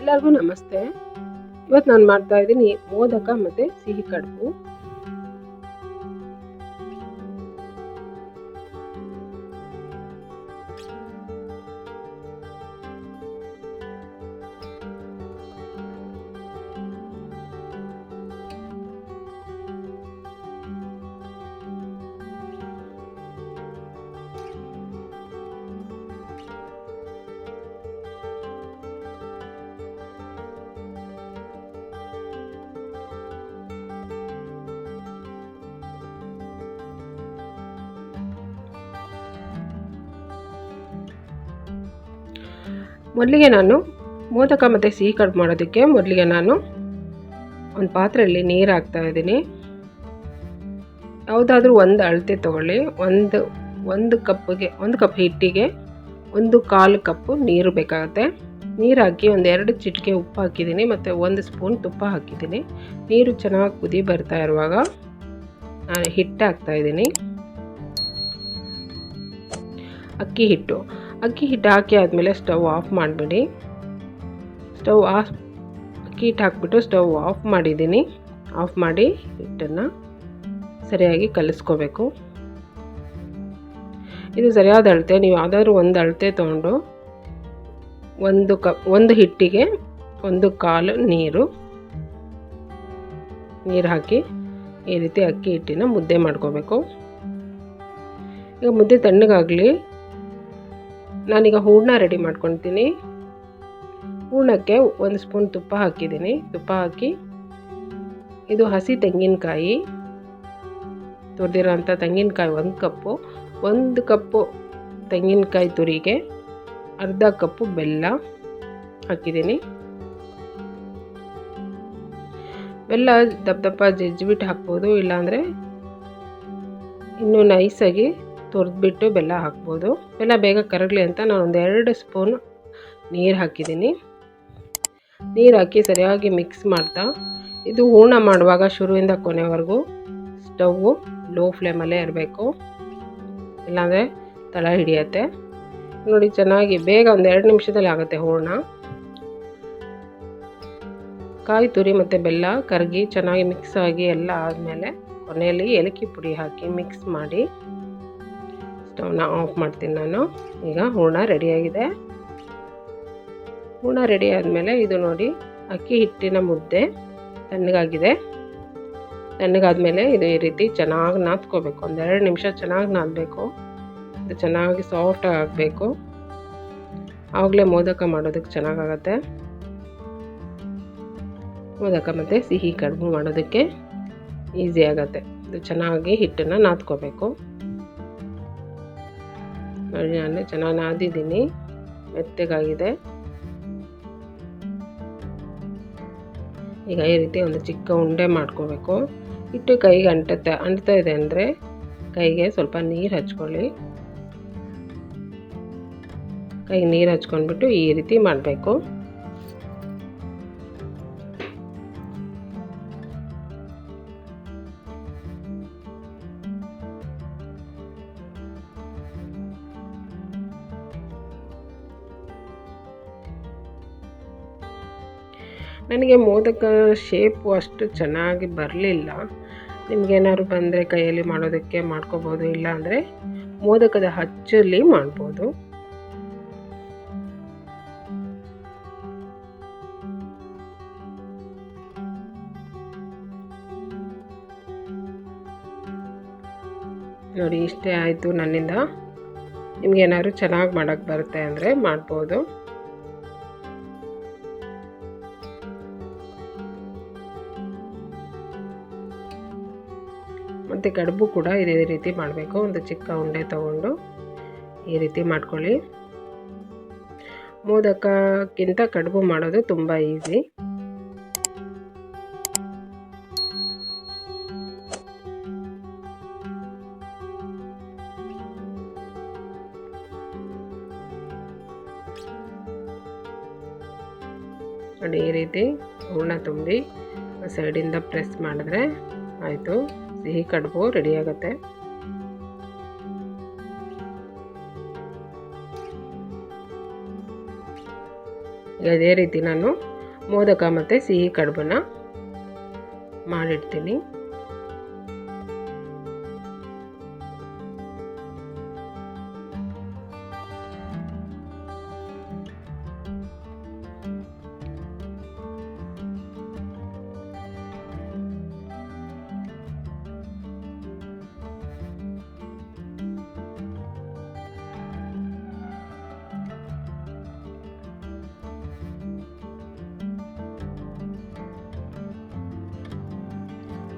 ಎಲ್ಲರಿಗೂ ನಮಸ್ತೆ. ಇವತ್ತು ನಾನು ಮಾಡ್ತಾ ಇದ್ದೀನಿ ಮೋದಕ ಮತ್ತು ಸಿಹಿ ಕಡುಬು. ಮೊದಲಿಗೆ ನಾನು ಮೋದಕ ಮತ್ತು ಸಿಹಿ ಕಟ್ ಮಾಡೋದಕ್ಕೆ ಮೊದಲಿಗೆ ನಾನು ಒಂದು ಪಾತ್ರೆಯಲ್ಲಿ ನೀರು ಹಾಕ್ತಾ ಇದ್ದೀನಿ. ಯಾವುದಾದ್ರೂ ಒಂದು ಅಳತೆ ತೊಗೊಳ್ಳಿ. ಒಂದು ಒಂದು ಕಪ್ಗೆ ಒಂದು ಕಪ್ ಹಿಟ್ಟಿಗೆ ಒಂದು ಕಾಲು ಕಪ್ಪು ನೀರು ಬೇಕಾಗುತ್ತೆ. ನೀರು ಹಾಕಿ ಒಂದು ಎರಡು ಚಿಟಿಕೆ ಉಪ್ಪು ಹಾಕಿದ್ದೀನಿ ಮತ್ತು ಒಂದು ಸ್ಪೂನ್ ತುಪ್ಪ ಹಾಕಿದ್ದೀನಿ. ನೀರು ಚೆನ್ನಾಗಿ ಕುದಿ ಬರ್ತಾ ಇರುವಾಗ ನಾನು ಹಿಟ್ಟು ಹಾಕ್ತಾಯಿದ್ದೀನಿ ಅಕ್ಕಿ ಹಿಟ್ಟು. ಅಕ್ಕಿ ಹಿಟ್ಟು ಹಾಕಿ ಆದಮೇಲೆ ಸ್ಟವ್ ಆಫ್ ಮಾಡಿಬಿಡಿ. ಸ್ಟವ್ ಆಫ್, ಅಕ್ಕಿ ಹಿಟ್ಟು ಹಾಕ್ಬಿಟ್ಟು ಸ್ಟವ್ ಆಫ್ ಮಾಡಿದ್ದೀನಿ. ಆಫ್ ಮಾಡಿ ಹಿಟ್ಟನ್ನು ಸರಿಯಾಗಿ ಕಲಿಸ್ಕೋಬೇಕು. ಇದು ಸರಿಯಾದ ಅಳತೆ, ನೀವು ಯಾವುದಾದ್ರೂ ಒಂದು ಅಳತೆ ತೊಗೊಂಡು ಒಂದು ಕಪ್, ಒಂದು ಹಿಟ್ಟಿಗೆ ಒಂದು ಕಾಲು ನೀರು ನೀರು ಹಾಕಿ ಈ ರೀತಿ ಅಕ್ಕಿ ಹಿಟ್ಟಿನ ಮುದ್ದೆ ಮಾಡ್ಕೋಬೇಕು. ಈಗ ಮುದ್ದೆ ತಣ್ಣಗಾಗಲಿ ನಾನೀಗ ಹೂರ್ಣ ರೆಡಿ ಮಾಡ್ಕೊತೀನಿ ಹೂರ್ಣಕ್ಕೆ ಒಂದು ಸ್ಪೂನ್ ತುಪ್ಪ ಹಾಕಿದ್ದೀನಿ. ತುಪ್ಪ ಹಾಕಿ ಇದು ಹಸಿ ತೆಂಗಿನಕಾಯಿ. ತುರಿದಿರೋ ಅಂಥ ತೆಂಗಿನಕಾಯಿ ಒಂದು ಕಪ್ಪು. ಒಂದು ಕಪ್ಪು ತೆಂಗಿನಕಾಯಿ ತುರಿಗೆ, ಅರ್ಧ ಕಪ್ಪು ಬೆಲ್ಲ ಹಾಕಿದ್ದೀನಿ. ಬೆಲ್ಲ ದಪ್ಪ ದಪ್ಪ ಜಜ್ಜಿಬಿಟ್ಟು ಹಾಕ್ಬೋದು, ಇಲ್ಲಾಂದರೆ ಇನ್ನೂ ನೈಸಾಗಿ ತುರಿದ್ಬಿಟ್ಟು ಬೆಲ್ಲ ಹಾಕ್ಬೋದು. ಬೆಲ್ಲ ಬೇಗ ಕರಗಲಿ ಅಂತ ನಾನು ಒಂದು ಎರಡು ಸ್ಪೂನ್ ನೀರು ಹಾಕಿದ್ದೀನಿ. ನೀರು ಹಾಕಿ ಸರಿಯಾಗಿ ಮಿಕ್ಸ್ ಮಾಡ್ತಾ, ಇದು ಹೂರ್ಣ ಮಾಡುವಾಗ ಶುರುವಿಂದ ಕೊನೆವರೆಗೂ ಸ್ಟವ್ವು ಲೋ ಫ್ಲೇಮಲ್ಲೇ ಇರಬೇಕು. ಇಲ್ಲಾಂದರೆ ತಳ ಹಿಡಿಯತ್ತೆ. ನೋಡಿ ಚೆನ್ನಾಗಿ ಬೇಗ ಒಂದು ಎರಡು ನಿಮಿಷದಲ್ಲಿ ಆಗುತ್ತೆ ಹೂರ್ಣ. ಕಾಯಿ ತುರಿ ಮತ್ತು ಬೆಲ್ಲ ಕರಗಿ ಚೆನ್ನಾಗಿ ಮಿಕ್ಸ್ ಆಗಿ ಎಲ್ಲ ಆದಮೇಲೆ ಕೊನೆಯಲ್ಲಿ ಏಲಕ್ಕಿ ಪುಡಿ ಹಾಕಿ ಮಿಕ್ಸ್ ಮಾಡಿ. ಸ್ಟವ್ನ ಆಫ್ ಮಾಡ್ತೀನಿ ನಾನು. ಈಗ ಹೂರ್ಣ ರೆಡಿಯಾಗಿದೆ ಹೂರ್ಣ ರೆಡಿ ಆದಮೇಲೆ ಇದು ನೋಡಿ, ಅಕ್ಕಿ ಹಿಟ್ಟಿನ ಮುದ್ದೆ ತಣ್ಣಗಾಗಿದೆ. ತಣ್ಣಗಾದ್ಮೇಲೆ ಇದು ಈ ರೀತಿ ಚೆನ್ನಾಗಿ ನಾದ್ಕೋಬೇಕು. ಒಂದೆರಡು ನಿಮಿಷ ಚೆನ್ನಾಗಿ ನಾದಬೇಕು. ಇದು ಚೆನ್ನಾಗಿ ಸಾಫ್ಟ್ ಆಗಬೇಕು. ಆವಾಗಲೇ ಮೋದಕ ಮಾಡೋದಕ್ಕೆ ಚೆನ್ನಾಗಾಗತ್ತೆ. ಮೋದಕ ಮತ್ತು ಸಿಹಿ ಕಡುಬು ಮಾಡೋದಕ್ಕೆ ಈಸಿ ಆಗುತ್ತೆ. ಇದು ಚೆನ್ನಾಗಿ ಹಿಟ್ಟನ್ನು ನಾದ್ಕೋಬೇಕು. ನಾನು ಚೆನ್ನಾಗಿ ನಾದಿದ್ದೀನಿ. ಮೆತ್ತಗಾಗಿದೆ. ಈಗ ಈ ರೀತಿ ಒಂದು ಚಿಕ್ಕ ಉಂಡೆ ಮಾಡ್ಕೋಬೇಕು. ಇಟ್ಟು ಕೈಗೆ ಅಂಟುತ್ತೆ, ಅಂಟ್ತಾ ಇದೆ ಅಂದರೆ ಕೈಗೆ ಸ್ವಲ್ಪ ನೀರು ಹಚ್ಕೊಳ್ಳಿ. ಕೈಗೆ ನೀರು ಹಚ್ಕೊಂಡ್ಬಿಟ್ಟು ಈ ರೀತಿ ಮಾಡಬೇಕು. ನನಗೆ ಮೋದಕ ಶೇಪು ಅಷ್ಟು ಚೆನ್ನಾಗಿ ಬರಲಿಲ್ಲ. ನಿಮಗೇನಾದ್ರು ಬಂದರೆ ಕೈಯಲ್ಲಿ ಮಾಡೋದಕ್ಕೆ ಮಾಡ್ಕೋಬೋದು ಇಲ್ಲ ಅಂದರೆ ಮೋದಕದ ಹಚ್ಚಲ್ಲಿ ಮಾಡ್ಬೋದು. ನೋಡಿ, ಇಷ್ಟೇ ಆಯಿತು ನನ್ನಿಂದ. ನಿಮಗೇನಾದ್ರು ಚೆನ್ನಾಗಿ ಮಾಡೋಕ್ಕೆ ಬರುತ್ತೆ ಅಂದರೆ ಮಾಡ್ಬೋದು. ಮತ್ತು ಕಡುಬು ಕೂಡ ಇದೇ ರೀತಿ ಮಾಡಬೇಕು. ಒಂದು ಚಿಕ್ಕ ಉಂಡೆ ತಗೊಂಡು ಈ ರೀತಿ ಮಾಡ್ಕೊಳ್ಳಿ. ಮೋದಕಕ್ಕಿಂತ ಕಡುಬು ಮಾಡೋದು ತುಂಬ ಈಸಿ. ನೋಡಿ ಈ ರೀತಿ ಹೂರ್ಣ ತುಂಬಿ ಸೈಡಿಂದ ಪ್ರೆಸ್ ಮಾಡಿದ್ರೆ ಆಯಿತು. ಸಿಹಿ ಕಡುಬು ರೆಡಿ ಆಗುತ್ತೆ. ಇದೇ ರೀತಿ ನಾನು ಮೋದಕ ಮತ್ತು ಸಿಹಿ ಕಡುಬನ್ನು ಮಾಡಿಡ್ತೀನಿ.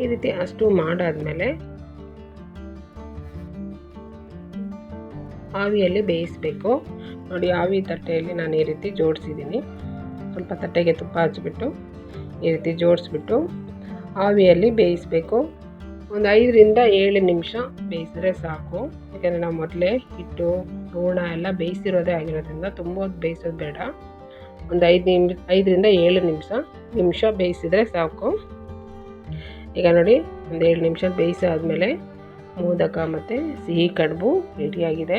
ಈ ರೀತಿ ಅಷ್ಟು ಮಾಡಾದಮೇಲೆ ಆವಿಯಲ್ಲಿ ಬೇಯಿಸಬೇಕು. ನೋಡಿ, ಆವಿ ತಟ್ಟೆಯಲ್ಲಿ ನಾನು ಈ ರೀತಿ ಜೋಡಿಸಿದ್ದೀನಿ. ಸ್ವಲ್ಪ ತಟ್ಟೆಗೆ ತುಪ್ಪ ಹಚ್ಚಿಬಿಟ್ಟು ಈ ರೀತಿ ಜೋಡಿಸ್ಬಿಟ್ಟು ಆವಿಯಲ್ಲಿ ಬೇಯಿಸಬೇಕು. ಒಂದು ಐದರಿಂದ ಏಳು ನಿಮಿಷ ಬೇಯಿಸಿದ್ರೆ ಸಾಕು. ಯಾಕೆಂದರೆ ನಾವು ಮೊದಲೇ ಹಿಟ್ಟು, ಹೂರ್ಣ ಎಲ್ಲ ಬೇಯಿಸಿರೋದೇ ಆಗಿರೋದ್ರಿಂದ ತುಂಬ ಹೊತ್ತು ಬೇಯಿಸೋದು ಬೇಡ. ಒಂದು ಐದು ನಿಮಿಷ ಐದರಿಂದ ಏಳು ನಿಮಿಷ ನಿಮಿಷ ಬೇಯಿಸಿದರೆ ಸಾಕು. ಈಗ ನೋಡಿ ಒಂದು ನಿಮಿಷ ಬೇಯಿಸಾದ್ಮೇಲೆ ಮೋದಕ ಮತ್ತು ಸಿಹಿ ಕಡುಬು ರೆಡಿಯಾಗಿದೆ